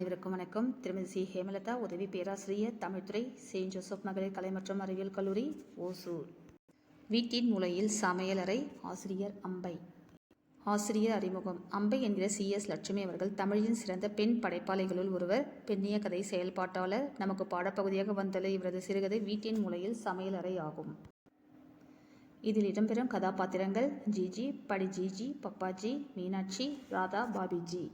அனைவருக்கும் வணக்கம். திருமதி சி. ஹேமலதா உதவி பேராசிரியர் தமிழ்துறை செயின்ட் ஜோசப் மகளிர் கலை மற்றும் அறிவியல் கல்லூரி ஓசூர். வீட்டின் மூலையில் சமையலறை ஆசிரியர் அம்பை. ஆசிரியர் அறிமுகம். அம்பை என்கிற சி. எஸ். லட்சுமி அவர்கள் தமிழின் சிறந்த பெண் படைப்பாளிகளுள் ஒருவர். பெண்ணிய கதை செயல்பாட்டாளர். நமக்கு பாடப்பகுதியாக வந்துள்ள இவரது சிறுகதை வீட்டின் மூலையில் சமையலறை ஆகும். இதில் இடம்பெறும் கதாபாத்திரங்கள் ஜிஜி படி ஜிஜி பப்பாஜி மீனாட்சி ராதா பாபிஜி.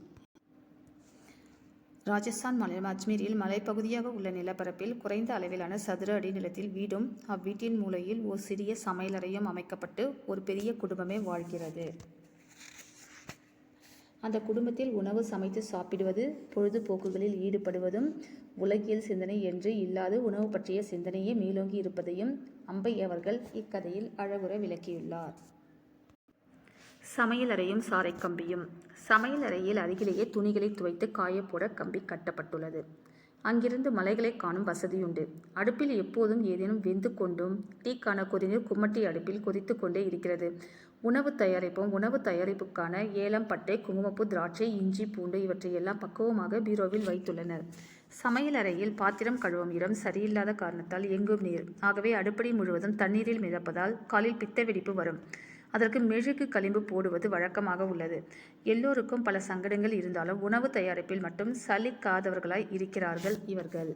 ராஜஸ்தான் மாநிலம் அஜ்மீரில் மலைப்பகுதியாக உள்ள நிலப்பரப்பில் குறைந்த அளவிலான சதுர அடி நிலத்தில் வீடும் அவ்வீட்டின் மூலையில் ஒரு சிறிய சமையலறையும் அமைக்கப்பட்டு ஒரு பெரிய குடும்பமே வாழ்கிறது. அந்த குடும்பத்தில் உணவு சமைத்து சாப்பிடுவது பொழுதுபோக்குகளில் ஈடுபடுவதும் உலகியல் சிந்தனை என்று இல்லாது உணவு பற்றிய சிந்தனையே மேலோங்கி இருப்பதையும் அம்பை அவர்கள் இக்கதையில் அழகுற விளக்கியுள்ளார். சமையலறையும் சாறை கம்பியும். சமையலறையில் அருகிலேயே துணிகளை துவைத்து காயப்போட கம்பி கட்டப்பட்டுள்ளது. அங்கிருந்து மலைகளை காணும் வசதியுண்டு. அடுப்பில் எப்போதும் ஏதேனும் வெந்து கொண்டும் டீக்கான கொதிநீர் கும்மட்டி அடுப்பில் கொதித்து கொண்டே இருக்கிறது. உணவு தயாரிப்பும். உணவு தயாரிப்புக்கான ஏலம் பட்டை குங்குமப்பூ திராட்சை இஞ்சி பூண்டு இவற்றையெல்லாம் பக்குவமாக பீரோவில் வைத்துள்ளனர். சமையலறையில் பாத்திரம் கழுவும் இடம் சரியில்லாத காரணத்தால் எங்கும் நீர். ஆகவே அடுப்படி முழுவதும் தண்ணீரில் மிதப்பதால் காலில் பித்த வெடிப்பு வரும். அதற்கு மெழுகு களிம்பு போடுவது வழக்கமாக உள்ளது. எல்லோருக்கும் பல சங்கடங்கள் இருந்தாலும் உணவு தயாரிப்பில் மட்டும் சலிக்காதவர்களாய் இருக்கிறார்கள் இவர்கள்.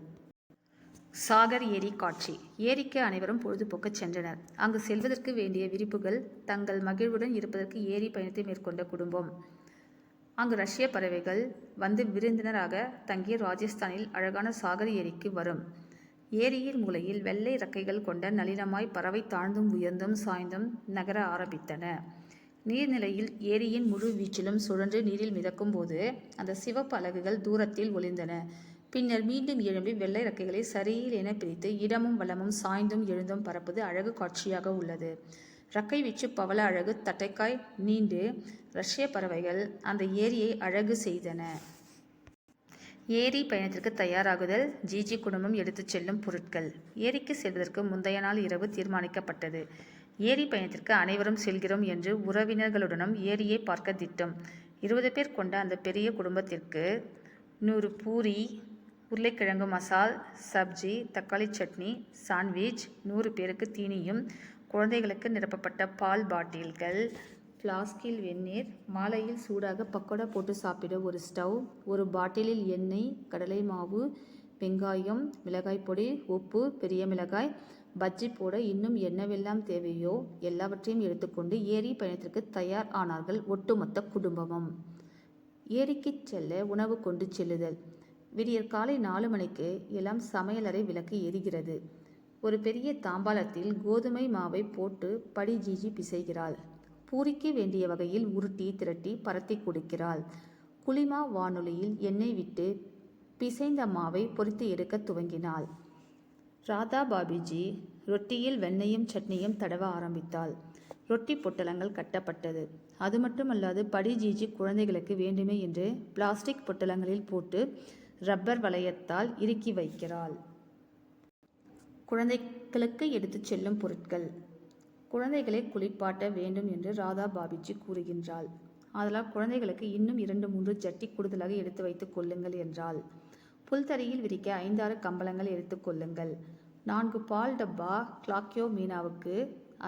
சாகர் ஏரி காட்சி. ஏரிக்கு அனைவரும் பொழுதுபோக்க சென்றனர். அங்கு செல்வதற்கு வேண்டிய விரிப்புகள் தங்கள் மகிழ்வுடன் இருப்பதற்கு ஏரி பயணத்தை மேற்கொண்ட குடும்பம். அங்கு ரஷ்ய பறவைகள் வந்து விருந்தினராக தங்கிய ராஜஸ்தானில் அழகான சாகர் ஏரிக்கு வரும். ஏரியின் மூலையில் வெள்ளை இறக்கைகள் கொண்ட நளினமாய் பறவை தாழ்ந்தும் உயர்ந்தும் சாய்ந்தும் நகர ஆரம்பித்தன. நீர்நிலையில் ஏரியின் முழு வீச்சிலும் சுழன்று நீரில் மிதக்கும் போது அந்த சிவப்பு அலகுகள் தூரத்தில் ஒளிந்தன பின்னர் மீண்டும் எழும்பி வெள்ளை ரக்கைகளை சரியில் என பிரித்து இடமும் வளமும் சாய்ந்தும் எழுந்தும் பறப்பது அழகு காட்சியாக உள்ளது. ரக்கை வீச்சு பவள அழகு தட்டைக்காய் நீண்டு ரஷ்ய பறவைகள் அந்த ஏரியை அழகு செய்தன. ஏரி பயணத்திற்கு தயாராகுதல் ஜிஜி குடும்பம் எடுத்துச் செல்லும் பொருட்கள். ஏரிக்கு செல்வதற்கு முந்தைய நாள் இரவு தீர்மானிக்கப்பட்டது. ஏரி பயணத்திற்கு அனைவரும் செல்கிறோம் என்று உறவினர்களுடனும் ஏரியை பார்க்க திட்டம். இருபது பேர் கொண்ட அந்த பெரிய குடும்பத்திற்கு நூறு பூரி உருளைக்கிழங்கு மசால் சப்ஜி தக்காளி சட்னி சாண்ட்விச் நூறு பேருக்கு தீனியும் குழந்தைகளுக்கு நிரப்பப்பட்ட பால் பாட்டில்கள் ஃப்ளாஸ்கில் வெந்நீர் மாலையில் சூடாக பக்கோடா போட்டு சாப்பிட ஒரு ஸ்டவ் ஒரு பாட்டிலில் எண்ணெய் கடலை மாவு வெங்காயம் மிளகாய் பொடி உப்பு பெரிய மிளகாய் பஜ்ஜி போட இன்னும் என்னவெல்லாம் தேவையோ எல்லாவற்றையும் எடுத்துக்கொண்டு ஏரி பயணத்திற்கு தயார் ஆனார்கள் ஒட்டுமொத்த குடும்பமும். ஏரிக்கு செல்ல உணவு கொண்டு செல்லுதல். விடியற் காலை நாலு மணிக்கு எல்லாம் சமையலறை விளக்கு எரிகிறது. ஒரு பெரிய தாம்பாளத்தில் கோதுமை மாவை போட்டு படி ஜிஜி பிசைகிறாள். பூரிக்கு வேண்டிய வகையில் உருட்டி திரட்டி பரத்தி கொடுக்கிறாள். குளிமா வானொலியில் எண்ணெய் விட்டு பிசைந்த மாவை பொரித்து எடுக்க துவங்கினாள். ராதா பாபிஜி ரொட்டியில் வெண்ணையும் சட்னியும் தடவ ஆரம்பித்தாள். ரொட்டி பொட்டலங்கள் கட்டப்பட்டது. அது மட்டுமல்லாது படிஜிஜி குழந்தைகளுக்கு வேண்டுமே என்று பிளாஸ்டிக் பொட்டலங்களில் போட்டு ரப்பர் வளையத்தால் இறுக்கி வைக்கிறாள். குழந்தைகளுக்கு எடுத்துச் செல்லும் பொருட்கள். குழந்தைகளை குளிப்பாட்ட வேண்டும் என்று ராதா பாபிஜி கூறுகின்றாள். ஆதலால் குழந்தைகளுக்கு இன்னும் இரண்டு மூன்று ஜட்டி கூடுதலாக எடுத்து வைத்துக் கொள்ளுங்கள் என்றாள். புல்தறியில் விரிக்க ஐந்தாறு கம்பளங்கள் எடுத்துக்கொள்ளுங்கள் நான்கு பால் டப்பா கிளாக்கியோ மீனாவுக்கு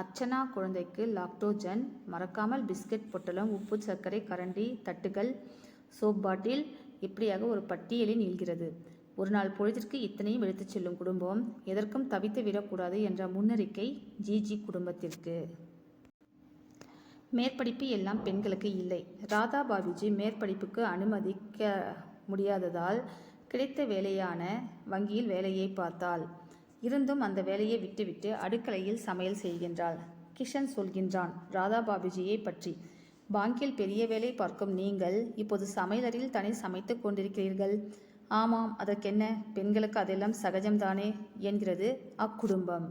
அர்ச்சனா குழந்தைக்கு லாக்டோஜன் மறக்காமல் பிஸ்கட் பொட்டலம் உப்பு சர்க்கரை கரண்டி தட்டுகள் சோப் பாட்டில் இப்படியாக ஒரு பட்டியலில் நீள்கிறது. ஒரு நாள் பொழுதிற்கு இத்தனையும் எடுத்துச் செல்லும் குடும்பம் எதற்கும் தவித்து விடக்கூடாது என்ற முன்னறிக்கை ஜிஜி குடும்பத்திற்கு. மேற்படிப்பு எல்லாம் பெண்களுக்கு இல்லை. ராதா பாபிஜி மேற்படிப்புக்கு அனுமதிக்க முடியாததால் கிடைத்த வேலையான வங்கியில் வேலையை பார்த்தாள். இருந்தும் அந்த வேலையை விட்டுவிட்டு அடுக்கலையில் சமையல் செய்கின்றாள். கிஷன் சொல்கின்றான் ராதா பாபிஜியை பற்றி. பாங்கில் பெரிய வேலை பார்க்கும் நீங்கள் இப்போது சமையலறையில் தனி சமைத்து கொண்டிருக்கிறீர்கள். ஆமாம் அதற்கென்ன? பெண்களுக்கு அதெல்லாம் சகஜம்தானே? என்கிறது அக்குடும்பம்.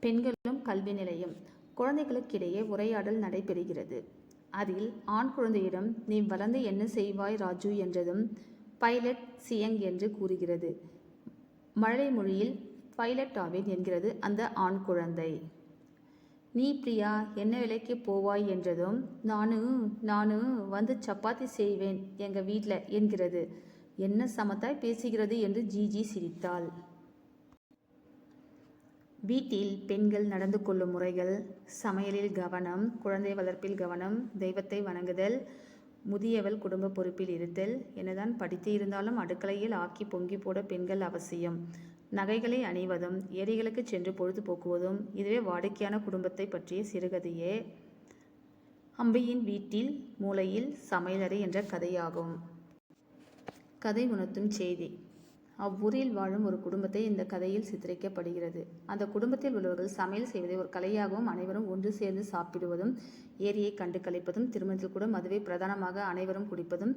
பெண்களும் கல்வி நிலையம். குழந்தைகளுக்கிடையே உரையாடல் நடைபெறுகிறது. அதில் ஆண் குழந்தையிடம் நீ வளர்ந்து என்ன செய்வாய் ராஜு? என்றதும் பைலட் சியங் என்று கூறுகிறது. மழை மொழியில் பைலட் ஆவேன் என்கிறது அந்த ஆண் குழந்தை. நீ பிரியா என்ன வேலைக்கு போவாய்? என்றதும் நானு நானு வந்து சப்பாத்தி செய்வேன் எங்கள் வீட்டில் என்கிறது. என்ன சமத்தாய் பேசுகிறது என்று ஜிஜி சிரித்தாள். வீட்டில் பெண்கள் நடந்து கொள்ளும் முறைகள் சமையலில் கவனம் குழந்தை வளர்ப்பில் கவனம் தெய்வத்தை வணங்குதல் முதியவள் குடும்ப பொறுப்பில் இருத்தல் என்னதான் படித்து இருந்தாலும் அடுக்கலையில் ஆக்கி பொங்கி போட பெண்கள் அவசியம். நகைகளை அணிவதும் ஏரிகளுக்கு சென்று பொழுது போக்குவதும் இதுவே வாடிக்கையான குடும்பத்தை பற்றிய சிறுகதையே. அம்பியின் வீட்டில் மூலையில் சமையலறை என்ற கதையாகும். கதை உணர்த்தும் செய்தி. அவ்வூரில் வாழும் ஒரு குடும்பத்தை இந்த கதையில் சித்தரிக்கப்படுகிறது. அந்த குடும்பத்தில் உள்ளவர்கள் சமையல் செய்வதை ஒரு கலையாகவும் அனைவரும் ஒன்று சேர்ந்து சாப்பிடுவதும் ஏரியை கண்டு கழிப்பதும் திருமணத்தில் கூட மதுவை பிரதானமாக அனைவரும் குடிப்பதும்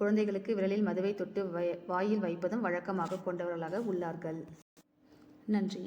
குழந்தைகளுக்கு விரலில் மதுவை தொட்டு வாயில் வைப்பதும் வழக்கமாக கொண்டவர்களாக உள்ளார்கள். நன்றி.